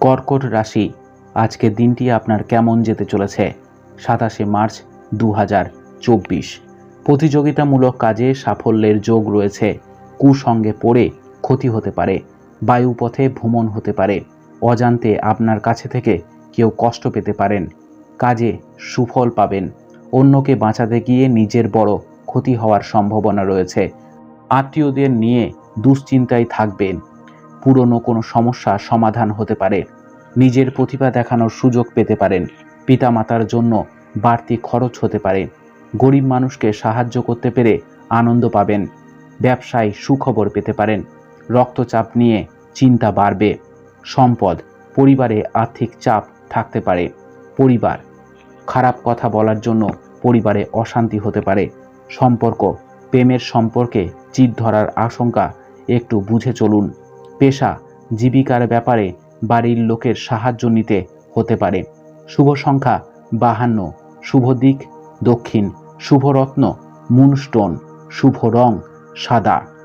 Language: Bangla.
কর্কট রাশি। আজকের দিনটি আপনার কেমন যেতে চলেছে? সাতাশে মার্চ দু চব্বিশ। প্রতিযোগিতামূলক কাজে সাফল্যের যোগ রয়েছে। কুসঙ্গে পড়ে ক্ষতি হতে পারে। বায়ুপথে ভ্রমণ হতে পারে। অজান্তে আপনার কাছে থেকে কেউ কষ্ট পেতে পারেন। কাজে সুফল পাবেন। অন্যকে বাঁচাতে গিয়ে নিজের বড় ক্ষতি হওয়ার সম্ভাবনা রয়েছে। আত্মীয়দের নিয়ে দুশ্চিন্তায় থাকবেন। পুরনো কোনো সমস্যা সমাধান হতে পারে। নিজের প্রতিভা দেখানোর সুযোগ পেতে পারেন। পিতামাতার জন্য বাড়তি খরচ হতে পারে। গরিব মানুষকে সাহায্য করতে পেরে আনন্দ পাবেন। ব্যবসায় সুখবর পেতে পারেন। রক্তচাপ নিয়ে চিন্তা বাড়বে। সম্পদ, পরিবারে আর্থিক চাপ থাকতে পারে। পরিবার, খারাপ কথা বলার জন্য পরিবারে অশান্তি হতে পারে। সম্পর্ক, প্রেমের সম্পর্কে চিত ধরার আশঙ্কা একটু বুঝে চলুন। পেশা জীবিকার ব্যাপারে বাড়ির লোকের সাহায্য নিতে হতে পারে। শুভ সংখ্যা বাহান্ন, শুভ দিক দক্ষিণ শুভরত্ন মুনস্টোন, শুভ রং সাদা।